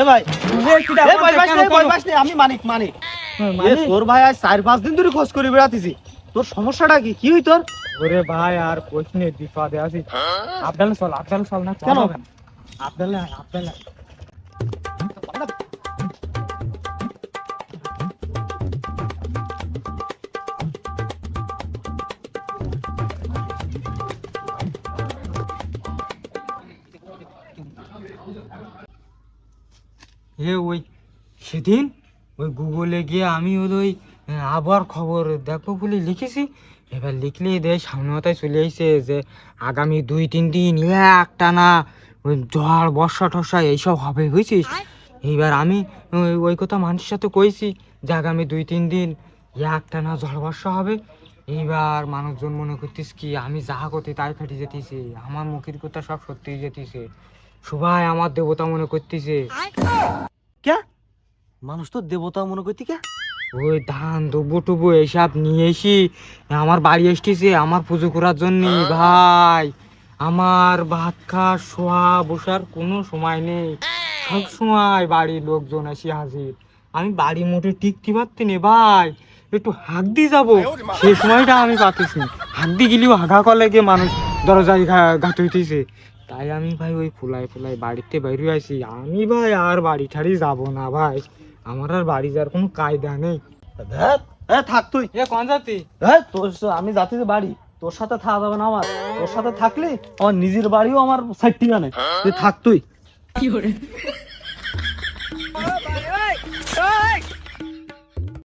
এ ভাই এ কেন নেই, ভাই করো? বাস নেই, আমি মানিক মানিক। হ্যাঁ, এ তোর ভাই আজ চার পাঁচ দিন ধরে খোঁজ করে বেড়াতেছি। তোর সমস্যাটা কি? কি হই তোর ওরে ভাই আর কোচ নেই বিপদে আছি। আবদালে চল আবদালে চল না চল কেন? হবে না। আবদালে আয়, এ ওই সেদিন ওই গুগলে গিয়ে আমি হলো ওই আবার খবর দেখব বলে লিখেছি। এবার লিখলে দেয় সামনে মাথায় চলে এসেছে যে আগামী দুই তিন দিন একটা না ওই ঝড় বর্ষা টর্ষা এইসব হবে বুঝছিস? এইবার আমি ওই- কথা মানুষের সাথে কইছি যে আগামী দুই তিন দিন একটা না ঝড় বর্ষা হবে। এইবার মানুষজন মনে করতিস কি আমি যাহা করতে তাই খাটি যেতেছে আমার মুখের কথা সব সত্যি যেতেছে। সবাই আমার দেবতা মনে করতেছে। কে মানুষ তো দেবতা মনে করতি কে ওই ধান দুবো টুবো এইসব নিয়ে এসি আমার বাড়ি এসেছে আমার পুজো করার জন্য। ভাই আমার ভাত খাওয়া শোয়া বসার কোনো সময় নেই। সব সময় বাড়ির লোকজন এসে হাজির। আমি বাড়ি মোটে টিকতে পারতি নে ভাই একটু হাঁক দিয়ে যাব সেই সময়টা আমি পাচ্ছি হাঁক দিয়ে গেলেও হাগা কলে গিয়ে মানুষ দরজায় ঘা- ঘাট হইতেছে তাই আমি ভাই ওই ফুলাই ফুলাই বাড়িতে বেরিয়ে আসি আমি ভাই আর বাড়ি ঠাড়ি যাব না ভাই। আমার আর বাড়ি যাওয়ার কোনো কায়দা নেই। ধ্যাৎ, এ থাক তুই। এ কোন জাতি হ্যাঁ তোর স- আমি যাচ্ছি যে বাড়ি। তোর সাথে থাকা যাবে না আমার। তোর সাথে থাকলে আমার নিজের বাড়িও আমার সাইড ঠিকানে তুই থাক তুই।